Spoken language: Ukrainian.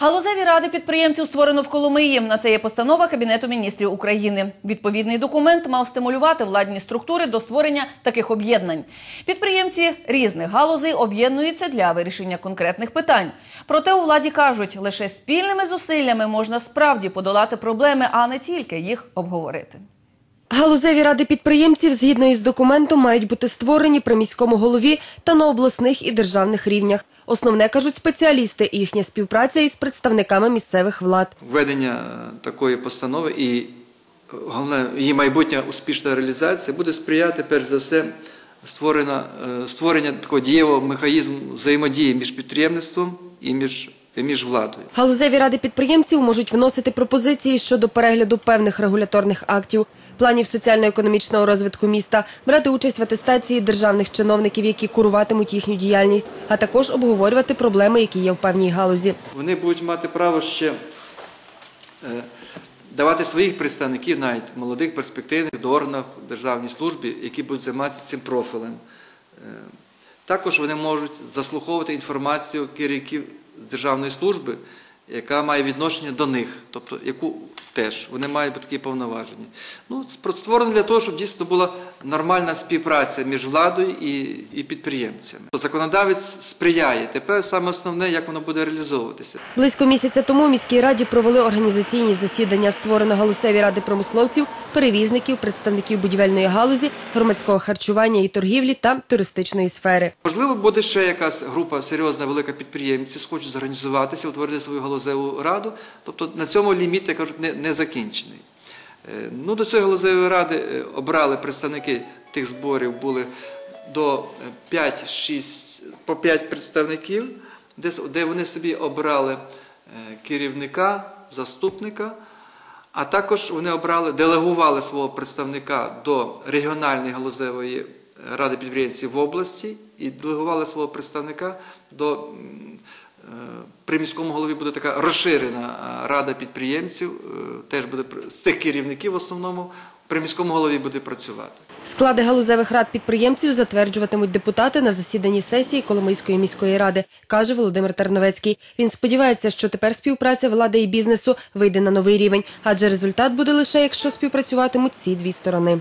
Галузеві ради підприємців створено в Коломиї. На це є постанова Кабінету міністрів України. Відповідний документ мав стимулювати владні структури до створення таких об'єднань. Підприємці різних галузей об'єднуються для вирішення конкретних питань. Проте у владі кажуть, лише спільними зусиллями можна справді подолати проблеми, а не тільки їх обговорити. Галузеві ради підприємців згідно із документом мають бути створені при міському голові та на обласних і державних рівнях. Основне кажуть спеціалісти їхня співпраця із представниками місцевих влад. Введення е, такої постанови і е, головне її майбутня успішна реалізація буде сприяти перш за все створення, е, створення такого дієвого механізму взаємодії між підприємництвом і між, між владою. Галузеві ради підприємців можуть вносити пропозиції щодо перегляду певних регуляторних актів, планів соціально-економічного розвитку міста, брати участь в атестації державних чиновників, які куруватимуть їхню діяльність, а також обговорювати проблеми, які є в певній галузі. Вони будуть мати право ще е, давати своїх представників, навіть молодих перспективних до органів державній службі, які будуть займатися цим профілем. Е, Також вони можуть заслуховувати інформацію керівників державної служби, яка має відношення до них, тобто яку теж вони мають такі повноваження. Ну, створено для того, щоб дійсно була нормальна співпраця між владою і, і підприємцями. Законодавець сприяє. Тепер саме основне, як воно буде реалізовуватися. Близько місяця тому у міській раді провели організаційні засідання. Створено галузеві ради промисловців, перевізників, представників будівельної галузі, громадського харчування і торгівлі та туристичної сфери. Можливо, буде ще якась група серйозна, велика підприємців, схочуть зорганізуватися, утворити свою галузеву раду. Тобто на цьому ліміт, як кажуть, не, не закінчений. Е, Ну, до цієї галузевої ради е, обрали представники тих зборів, були до 5-6, по 5 представників, де, вони собі обрали е, керівника, заступника, а також вони обрали, делегували свого представника до регіональної галузевої ради підприємців в області і делегували свого представника до е, при міському голові буде така розширена е, рада підприємців, е, теж буде з цих керівників в основному при міському голові буде працювати. Склади галузевих рад підприємців затверджуватимуть депутати на засіданні сесії Коломийської міської ради, каже Володимир Терновецький. Він сподівається, що тепер співпраця влади і бізнесу вийде на новий рівень, адже результат буде лише якщо співпрацюватимуть ці дві сторони.